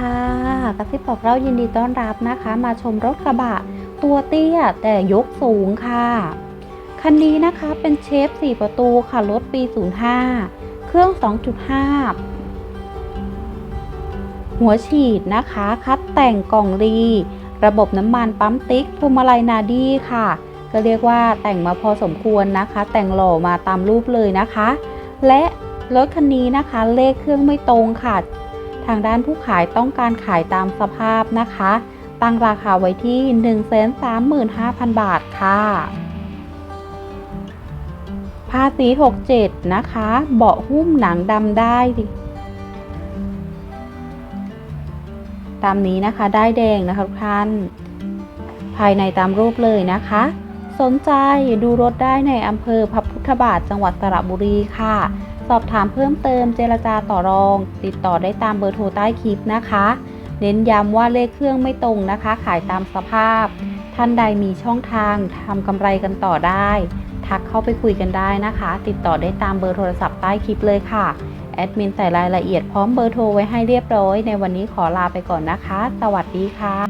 ค่ะกระซิบบอกเรายินดีต้อนรับนะคะ มาชมรถกระบะ ตัวเตี้ยแต่ยกสูงค่ะ คันนี้นะคะเป็นเชฟ 4 ประตูค่ะรถปี 05 เครื่อง 2.5 หัวฉีดนะคะ คัดแต่งกล่องรี ระบบน้ำมันปั๊มติ๊กพวงมาลัยนาดีค่ะ ก็เรียกว่าแต่งมาพอสมควรนะคะ แต่งหล่อมาตามรูปเลยนะคะ และรถคันนี้นะคะเลขเครื่องไม่ตรงค่ะ ทางด้านผู้ขายต้องการขายตามสภาพนะคะ ตั้งราคาไว้ที่ 135,000 บาทค่ะ ภาษี 67 นะคะ เบาะหุ้มหนังดำได้ตามนี้นะคะได้แดงนะคะทุกท่าน ภายในตามรูปเลยนะคะ สนใจดูรถได้ในอำเภอพระพุทธบาทจังหวัดสระบุรีค่ะ สอบถามเพิ่มเติมเจรจาต่อรอง ติดต่อได้ตามเบอร์โทรใต้คลิปนะคะ เน้นย้ำว่าเลขเครื่องไม่ตรงนะคะ ขายตามสภาพ ท่านใดมีช่องทางทำกำไรกันต่อได้ ทักเข้าไปคุยกันได้นะคะ ติดต่อได้ตามเบอร์โทรศัพท์ใต้คลิปเลยค่ะแอดมินใส่รายละเอียดพร้อมเบอร์โทรไว้ให้เรียบร้อย ในวันนี้ขอลาไปก่อนนะคะ สวัสดีค่ะ